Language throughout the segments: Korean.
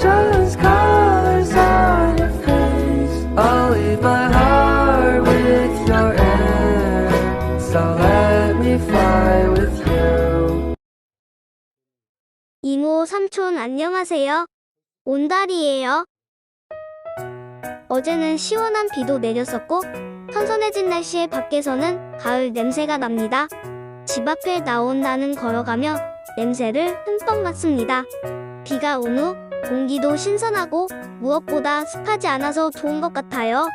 shows colors on your face. I'll leave my heart with your air. So let me fly with you. 이모 삼촌 안녕하세요. 온달이에요. 어제는 시원한 비도 내렸었고 선선해진 날씨에 밖에서는 가을 냄새가 납니다. 집 앞에 나온 나는 걸어가며 냄새를 흠뻑 맡습니다. 비가 온 후 공기도 신선하고 무엇보다 습하지 않아서 좋은 것 같아요.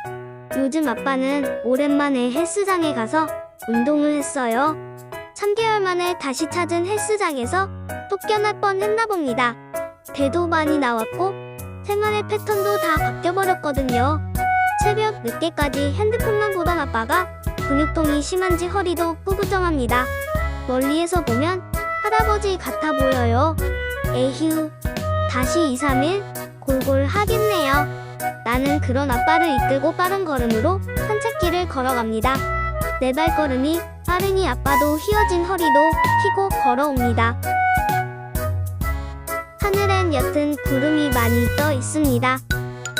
요즘 아빠는 오랜만에 헬스장에 가서 운동을 했어요. 3개월 만에 다시 찾은 헬스장에서 쫓겨날 뻔 했나 봅니다. 배도 많이 나왔고 생활의 패턴도 다 바뀌어버렸거든요. 새벽 늦게까지 핸드폰만 보던 아빠가 근육통이 심한지 허리도 꾸부정합니다. 멀리에서 보면 할아버지 같아 보여요. 에휴, 다시 2, 3일 골골 하겠네요. 나는 그런 아빠를 이끌고 빠른 걸음으로 산책길을 걸어갑니다. 내 발걸음이 빠르니 아빠도 휘어진 허리도 펴고 걸어옵니다. 하늘엔 옅은 구름이 많이 떠 있습니다.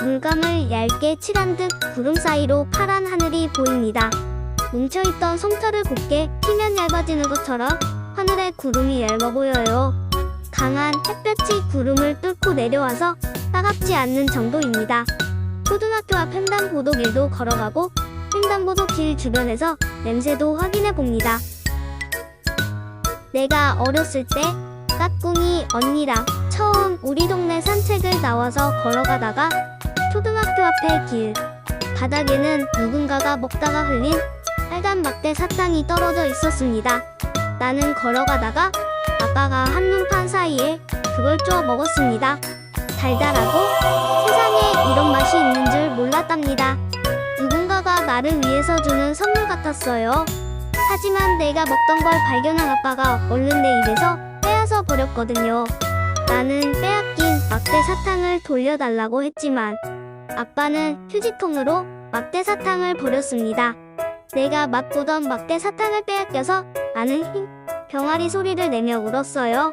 물감을 얇게 칠한 듯 구름 사이로 파란 하늘이 보입니다. 뭉쳐있던 솜털을 곱게 피면 얇아지는 것처럼 하늘의 구름이 얇아 보여요. 강한 햇볕이 구름을 뚫고 내려와서 따갑지 않는 정도입니다. 초등학교 앞 횡단보도 길도 걸어가고 횡단보도 길 주변에서 냄새도 확인해 봅니다. 내가 어렸을 때 까꿍이 언니랑 처음 우리 동네 산책을 나와서 걸어가다가 초등학교 앞의 길 바닥에는 누군가가 먹다가 흘린 빨간 막대 사탕이 떨어져 있었습니다. 나는 걸어가다가 아빠가 한눈판 사이에 그걸 쪼아 먹었습니다. 달달하고 세상에 이런 맛이 있는 줄 몰랐답니다. 누군가가 나를 위해서 주는 선물 같았어요. 하지만 내가 먹던 걸 발견한 아빠가 얼른 내 입에서 빼앗아 버렸거든요. 나는 빼앗긴 막대 사탕을 돌려달라고 했지만 아빠는 휴지통으로 막대 사탕을 버렸습니다. 내가 맛보던 막대 사탕을 빼앗겨서 나는 힝 병아리 소리를 내며 울었어요.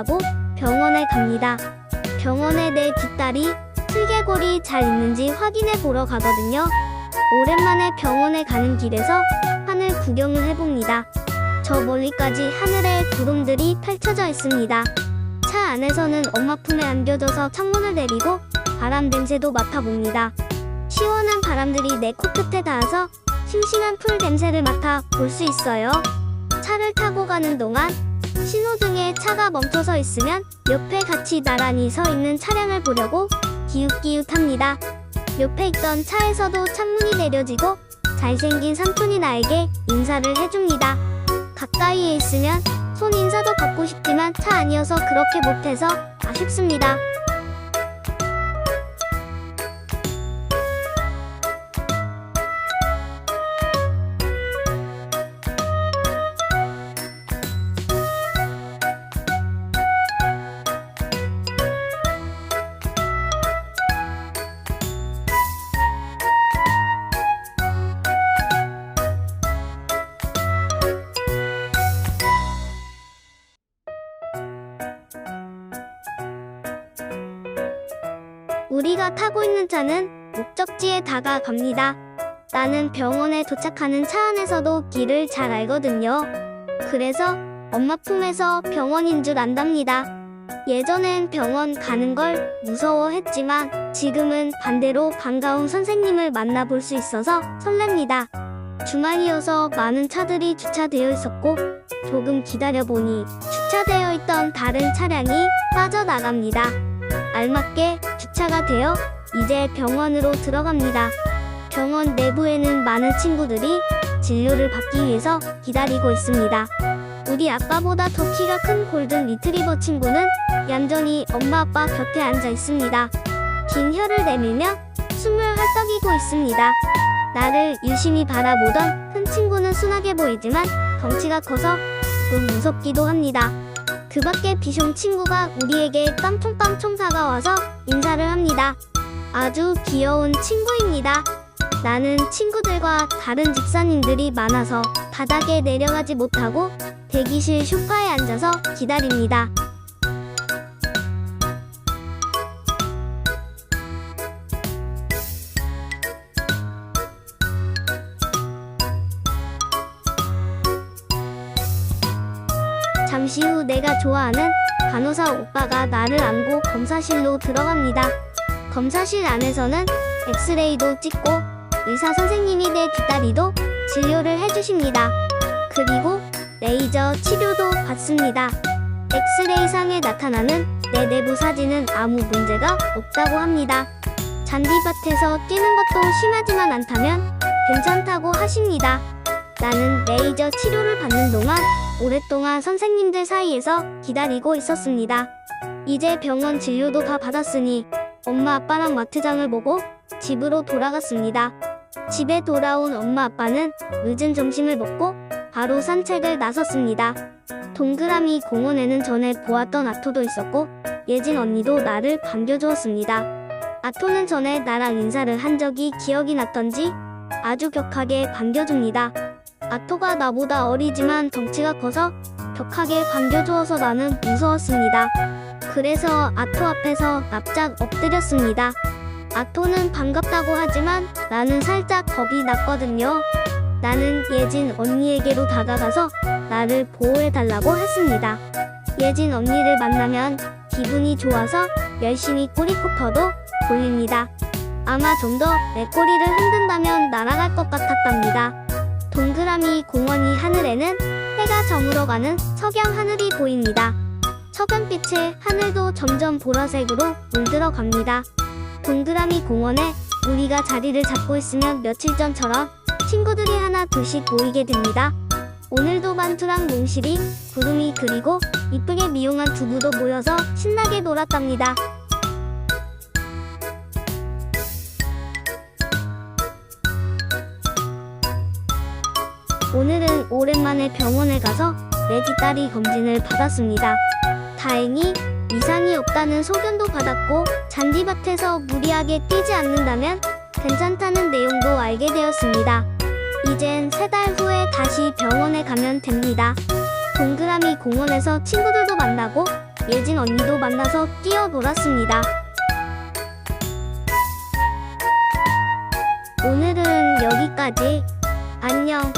타고 병원에 갑니다. 병원에 내 뒷다리 슬개골이 잘 있는지 확인해 보러 가거든요. 오랜만에 병원에 가는 길에서 하늘 구경을 해봅니다. 저 멀리까지 하늘에 구름들이 펼쳐져 있습니다. 차 안에서는 엄마 품에 안겨져서 창문을 내리고 바람 냄새도 맡아봅니다. 시원한 바람들이 내 코끝에 닿아서 싱싱한 풀 냄새를 맡아 볼 수 있어요. 차를 타고 가는 동안 신호등에 차가 멈춰서 있으면 옆에 같이 나란히 서 있는 차량을 보려고 기웃기웃합니다. 옆에 있던 차에서도 창문이 내려지고 잘생긴 삼촌이 나에게 인사를 해줍니다. 가까이에 있으면 손 인사도 받고 싶지만 차 아니어서 그렇게 못해서 아쉽습니다. 우리가 타고 있는 차는 목적지에 다가갑니다. 나는 병원에 도착하는 차 안에서도 길을 잘 알거든요. 그래서 엄마 품에서 병원인 줄 안답니다. 예전엔 병원 가는 걸 무서워했지만 지금은 반대로 반가운 선생님을 만나볼 수 있어서 설렙니다. 주말이어서 많은 차들이 주차되어 있었고 조금 기다려보니 주차되어 있던 다른 차량이 빠져나갑니다. 알맞게 주차가 되어 이제 병원으로 들어갑니다. 병원 내부에는 많은 친구들이 진료를 받기 위해서 기다리고 있습니다. 우리 아빠보다 더 키가 큰 골든 리트리버 친구는 얌전히 엄마 아빠 곁에 앉아 있습니다. 긴 혀를 내밀며 숨을 헐떡이고 있습니다. 나를 유심히 바라보던 큰 친구는 순하게 보이지만 덩치가 커서 좀 무섭기도 합니다. 그 밖에 비숑 친구가 우리에게 깡총깡총 다가와서 인사를 합니다. 아주 귀여운 친구입니다. 나는 친구들과 다른 집사님들이 많아서 바닥에 내려가지 못하고 대기실 쇼파에 앉아서 기다립니다. 후 내가 좋아하는 간호사 오빠가 나를 안고 검사실로 들어갑니다. 검사실 안에서는 엑스레이도 찍고 의사 선생님이 내 뒷다리도 진료를 해주십니다. 그리고 레이저 치료도 받습니다. 엑스레이상에 나타나는 내 내부 사진은 아무 문제가 없다고 합니다. 잔디밭에서 뛰는 것도 심하지만 않다면 괜찮다고 하십니다. 나는 레이저 치료를 받는 동안 오랫동안 선생님들 사이에서 기다리고 있었습니다. 이제 병원 진료도 다 받았으니 엄마 아빠랑 마트장을 보고 집으로 돌아갔습니다. 집에 돌아온 엄마 아빠는 늦은 점심을 먹고 바로 산책을 나섰습니다. 동그라미 공원에는 전에 보았던 아토도 있었고 예진 언니도 나를 반겨주었습니다. 아토는 전에 나랑 인사를 한 적이 기억이 났던지 아주 격하게 반겨줍니다. 아토가 나보다 어리지만 덩치가 커서 격하게 반겨주어서 나는 무서웠습니다. 그래서 아토 앞에서 납작 엎드렸습니다. 아토는 반갑다고 하지만 나는 살짝 겁이 났거든요. 나는 예진 언니에게로 다가가서 나를 보호해달라고 했습니다. 예진 언니를 만나면 기분이 좋아서 열심히 꼬리코터도 돌립니다. 아마 좀 더 내 꼬리를 흔든다면 날아갈 것 같았답니다. 동그라미 공원이 하늘에는 해가 저물어가는 석양 하늘이 보입니다. 석양빛에 하늘도 점점 보라색으로 물들어 갑니다. 동그라미 공원에 우리가 자리를 잡고 있으면 며칠 전처럼 친구들이 하나 둘씩 모이게 됩니다. 오늘도 만투랑 몽실이 구름이 그리고 이쁘게 미용한 두부도 모여서 신나게 놀았답니다. 오랜만에 병원에 가서 내 뒷다리 검진을 받았습니다. 다행히 이상이 없다는 소견도 받았고 잔디밭에서 무리하게 뛰지 않는다면 괜찮다는 내용도 알게 되었습니다. 이젠 세 달 후에 다시 병원에 가면 됩니다. 동그라미 공원에서 친구들도 만나고 예진 언니도 만나서 뛰어놀았습니다. 오늘은 여기까지. 안녕.